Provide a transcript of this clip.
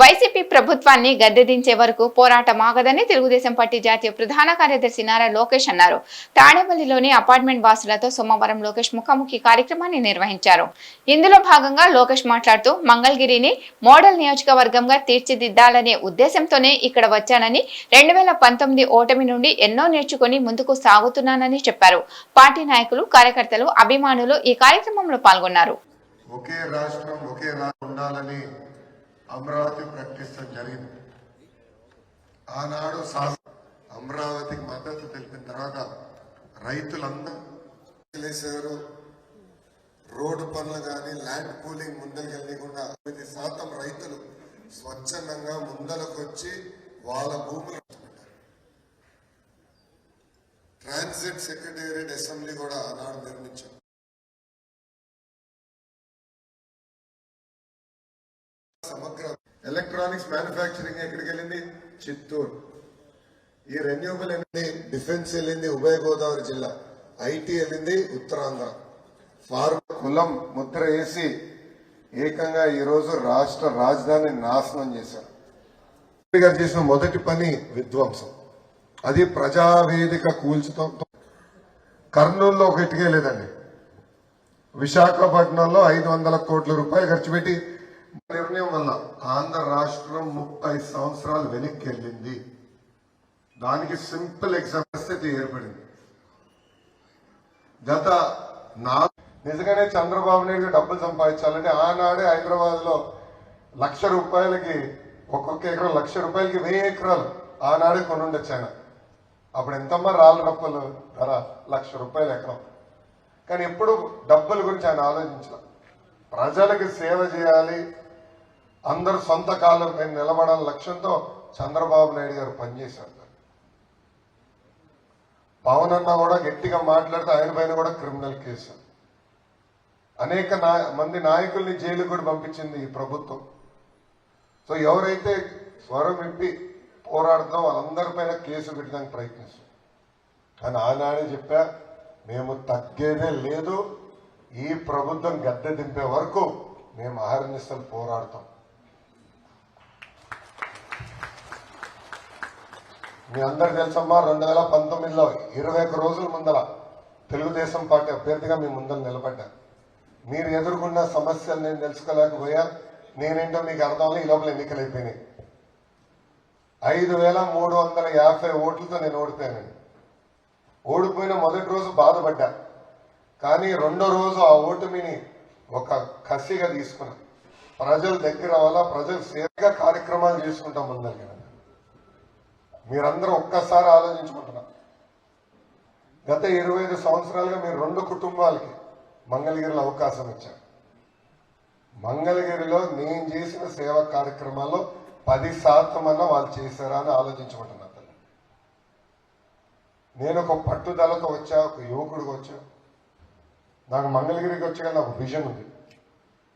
YCP ప్రభుత్వాన్ని గద్దెదించే వరకు పోరాటం ఆగదని తెలుగుదేశం పార్టీ జాతీయ ప్రధాన కార్యదర్శి నారా లోకేష్ అన్నారు. తాడేపల్లిలోని అపార్ట్మెంట్ వాసులతో సోమవారం లోకేష్ ముఖాముఖి కార్యక్రమాన్ని నిర్వహించారు. ఇందులో భాగంగా లోకేష్ మాట్లాడుతూ మంగళగిరిని మోడల్ నియోజకవర్గంగా తీర్చిదిద్దాలనే ఉద్దేశంతోనే ఇక్కడ వచ్చానని రెండు వేల పంతొమ్మిది ఓటమి నుండి ఎన్నో నేర్చుకుని ముందుకు సాగుతున్నానని చెప్పారు. పార్టీ నాయకులు కార్యకర్తలు అభిమానులు ఈ కార్యక్రమంలో పాల్గొన్నారు. ఒకే రాష్ట్రం ఒకే ఉండాలని అమరావతి ప్రకటించడం జరిగింది. ఆనాడు శాసన అమరావతికి మద్దతు తెలిపిన తర్వాత రైతులందరూ తెలిసారు రోడ్డు పనులు కానీ ల్యాండ్ పూలింగ్ ముందరికెళ్ళకుండా తొమ్మిది శాతం రైతులు స్వచ్ఛందంగా ముందరకు వచ్చి వాళ్ళ భూములు ట్రాన్సిట్ సెక్రటేరియట్ అసెంబ్లీ కూడా ఆనాడు నిర్మించారు సమగ్ర ఎలక్ట్రానిక్స్ మ్యానుఫ్యాక్చరింగ్ ఎక్కడికి వెళ్ళింది? చిత్తూరు. ఈ రెన్యూబుల్ వెళ్ళింది డిఫెన్స్ వెళ్ళింది ఉభయ గోదావరి జిల్లా. ఐటీ వెళ్ళింది ఉత్తరాంధ్ర. ఫార్మ కులం ముద్ర వేసి ఏకంగా ఈ రోజు రాష్ట్ర రాజధాని నాశనం చేశారు. గారు చేసిన మొదటి పని విధ్వంసం. అది ప్రజావేదిక కూల్చుతాం కర్నూలులో ఒక ఇటుకే లేదండి. విశాఖపట్నంలో ఐదు వందల కోట్ల రూపాయలు ఖర్చు పెట్టి నిర్ణయం వల్ల ఆంధ్ర రాష్ట్రం ముప్పై సంవత్సరాలు వెనక్కి వెళ్ళింది దానికి సింపుల్ ఎగ్జామ్ పరిస్థితి ఏర్పడింది. గత నా నిజంగానే చంద్రబాబు నాయుడు డబ్బులు సంపాదించాలంటే ఆనాడే హైదరాబాద్లో లక్ష రూపాయలకి ఒక్కొక్క ఎకరం లక్ష రూపాయలకి వెయ్యి ఎకరాలు ఆనాడే కొనుండొచ్చు ఆయన అప్పుడు ఎంతమ్మా రాళ్ళ డబ్బులు? ధర లక్ష రూపాయలు ఎకరం. కానీ ఎప్పుడు డబ్బుల గురించి ఆయన ఆలోచించాల. ప్రజలకు సేవ చేయాలి అందరూ సొంత కాలం మీద నిలబడాల లక్ష్యంతో చంద్రబాబు నాయుడు గారు పనిచేశారు. పవన్ అన్న కూడా గట్టిగా మాట్లాడితే ఆయన పైన కూడా క్రిమినల్ కేసు. అనేక నా- మంది నాయకుల్ని జైలు కూడా పంపించింది ఈ ప్రభుత్వం. సో ఎవరైతే స్వరం విప్పి పోరాడుతాం వాళ్ళందరి పైన కేసు పెట్టడానికి ప్రయత్నిస్తాం. కానీ ఆనాడే చెప్పా మేము తగ్గేదే లేదు. ఈ ప్రభుత్వం గద్దె దింపే వరకు మేము ఆహరణిస్తలు పోరాడతాం. మీ అందరు తెలుసమ్మా రెండు వేల పంతొమ్మిదిలో ఇరవై ఒక్క రోజుల ముందర తెలుగుదేశం పార్టీ అభ్యర్థిగా మీ ముందర నిలబడ్డా. మీరు ఎదుర్కొన్న సమస్యలు నేను తెలుసుకోలేకపోయా నేనేంటో మీకు అర్థం ఈ లోపల ఎన్నికలు అయిపోయినాయి. ఐదు వేల మూడు వందల యాభై ఓట్లతో నేను ఓడిపోయానండి ఓడిపోయిన మొదటి రోజు బాధపడ్డా. కానీ రెండో రోజు ఆ ఓటమిని ఒక కసిగా తీసుకున్నా. ప్రజల దగ్గర వల్ల ప్రజలు సేవగా కార్యక్రమాలు చేసుకుంటాం ముందరికి మీరందరూ ఒక్కసారి ఆలోచించుకుంటున్నారు గత ఇరవై ఐదు సంవత్సరాలుగా మీరు రెండు కుటుంబాలకి మంగళగిరిలో అవకాశం ఇచ్చారు. మంగళగిరిలో నేను చేసిన సేవా కార్యక్రమాల్లో పది శాతం అన్న వాళ్ళు చేశారా అని ఆలోచించుకుంటున్నారు నేను ఒక పట్టుదలతో వచ్చా ఒక యువకుడికి వచ్చా. నాకు మంగళగిరికి వచ్చా నాకు విజన్ ఉంది.